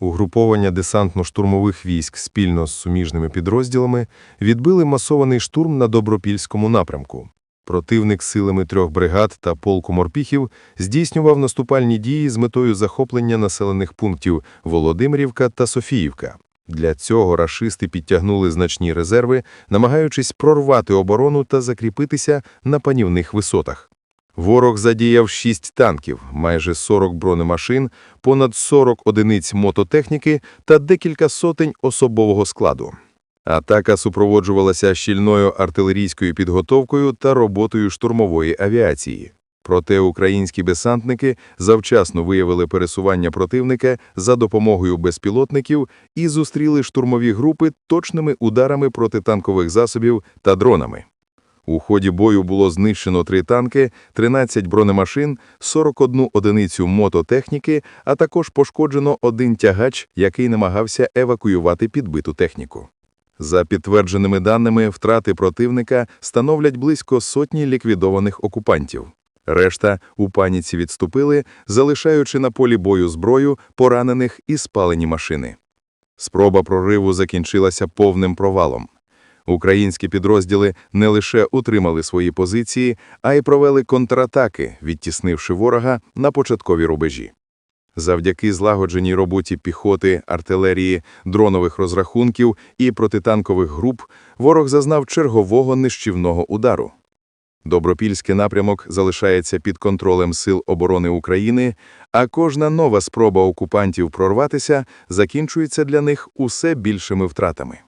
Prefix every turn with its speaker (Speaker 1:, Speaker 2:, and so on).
Speaker 1: Угруповання десантно-штурмових військ спільно з суміжними підрозділами відбили масований штурм на Добропільському напрямку. Противник силами трьох бригад та полку морпіхів здійснював наступальні дії з метою захоплення населених пунктів Володимирівка та Софіївка. Для цього рашисти підтягнули значні резерви, намагаючись прорвати оборону та закріпитися на панівних висотах. Ворог задіяв 6 танків, майже 40 бронемашин, понад 40 одиниць мототехніки та декілька сотень особового складу. Атака супроводжувалася щільною артилерійською підготовкою та роботою штурмової авіації. Проте українські десантники завчасно виявили пересування противника за допомогою безпілотників і зустріли штурмові групи точними ударами протитанкових засобів та дронами. У ході бою було знищено три танки, 13 бронемашин, 41 одиницю мототехніки, а також пошкоджено один тягач, який намагався евакуювати підбиту техніку. За підтвердженими даними, втрати противника становлять близько сотні ліквідованих окупантів. Решта у паніці відступили, залишаючи на полі бою зброю, поранених і спалені машини. Спроба прориву закінчилася повним провалом. Українські підрозділи не лише утримали свої позиції, а й провели контратаки, відтіснивши ворога на початкові рубежі. Завдяки злагодженій роботі піхоти, артилерії, дронових розрахунків і протитанкових груп ворог зазнав чергового нищівного удару. Добропільський напрямок залишається під контролем Сил оборони України, а кожна нова спроба окупантів прорватися закінчується для них усе більшими втратами.